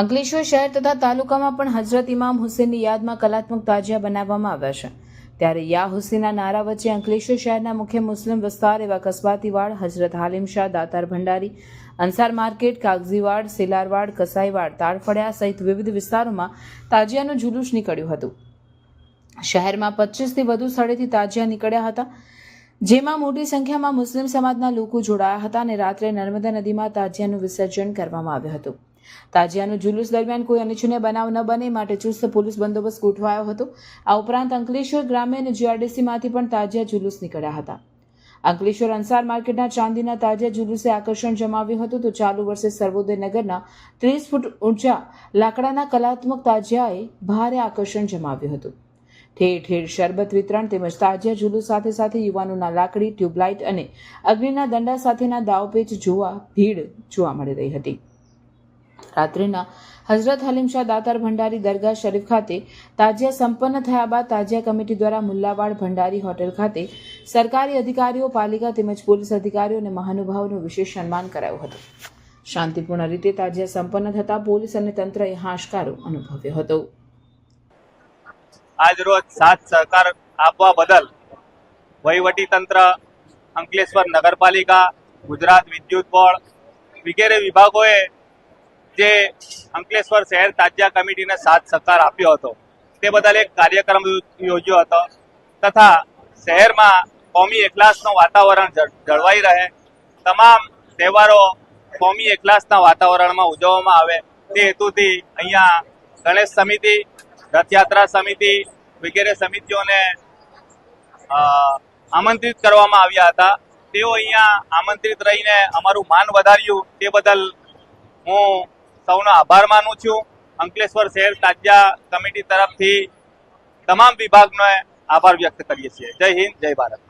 અંકલેશ્વર શહેર તથા તાલુકામાં પણ હજરત ઇમામ હુસેનની યાદમાં કલાત્મક તાજિયા બનાવવામાં આવ્યા છે. ત્યારે યા હુસેનના નારા વચ્ચે અંકલેશ્વર શહેરના મુખ્ય મુસ્લિમ વિસ્તાર એવા કસબાતીવાડ હજરત હાલિમ શાહ, દાતાર ભંડારી અંસાર માર્કેટ કાગઝીવાડ સેલારવાડ, કસાઈવાડ તાળફળિયા સહિત વિવિધ વિસ્તારોમાં તાજિયાનું જુલુસ નીકળ્યું હતું. શહેરમાં પચીસથી વધુ સ્થળેથી તાજિયા નીકળ્યા હતા. જેમાં મોટી સંખ્યામાં મુસ્લિમ સમાજના લોકો જોડાયા હતા અને રાત્રે નર્મદા નદીમાં તાજિયાનું વિસર્જન કરવામાં આવ્યું હતું. તાજિયાનું જુલુસ દરમિયાન કોઈ અનિચ્છનીય બનાવ ન બને માટે ચુસ્ત પોલીસ બંદોબસ્ત ગોઠવાયો હતો. આ ઉપરાંત અંકલેશ્વર ગ્રામ્ય અને જીઆરડીસીમાંથી પણ તાજિયા જુલુસ નીકળ્યા હતા. અંકલેશ્વર અંસાર માર્કેટના ચાંદીના તાજિયા જુલુસે આકર્ષણ જમાવ્યું હતું. તો ચાલુ વર્ષે સર્વોદય નગરના ત્રીસ ફૂટ ઊંચા લાકડાના કલાત્મક તાજિયાએ ભારે આકર્ષણ જમાવ્યું હતું. ઠેર ઠેર શરબત વિતરણ તેમજ તાજિયા જુલુસ સાથે સાથે યુવાનોના લાકડી, ટ્યુબલાઇટ અને અગ્નિના દંડા સાથેના દાવપેચ જોવા, ભીડ જોવા મળી રહી હતી. રાત્રિના હઝરત હલીમ શાહ દાતાર ભંડારી દરગાહ શરીફ ખાતે તાજિયા સંપન્ન થયા બાદ તાજિયા કમિટી દ્વારા મુલ્લાવાડ ભંડારી હોટેલ ખાતે સરકારી અધિકારીઓ, પાલિકા તેમજ પોલીસ અધિકારીઓ અને મહાનુભાવોનું વિશેષ સન્માન કરાયું હતું. શાંતિપૂર્ણ રીતે તાજિયા સંપન્ન થતાં પોલીસ અને તંત્રએ હાશકારો અનુભવ્યો હતો. આજ રોજ સાથ સહકાર આપવા બદલ વહીવટી તંત્ર અંકલેશ્વર નગરપાલિકા, ગુજરાત વિદ્યુત બોર્ડ વગેરે વિભાગોએ જે અંકલેશ્વર શહેર તાજિયા કમિટીને સાથ સહકાર આપ્યો હતો, તે બદલ એક કાર્યક્રમ યોજ્યો હતો તથા શહેરમાં કોમી એકલાસનું વાતાવરણ જળવાઈ રહે. તમામ તહેવારો કોમી એકલાસના વાતાવરણમાં ઉજવવામાં આવે. તે હેતુથી અહીંયા ગણેશ સમિતિ રથયાત્રા સમિતિ વગેરે સમિતિઓને આમંત્રિત કરવામાં આવ્યા હતા. તેઓ અહીંયા આમંત્રિત રહીને અમારું માન વધાર્યું. તે બદલ હું સૌનો આભાર માનું છું. અંકલેશ્વર શહેર તાજિયા કમિટી તરફથી તમામ વિભાગનો આભાર વ્યક્ત કરીએ છીએ. જય હિન્દ, જય ભારત.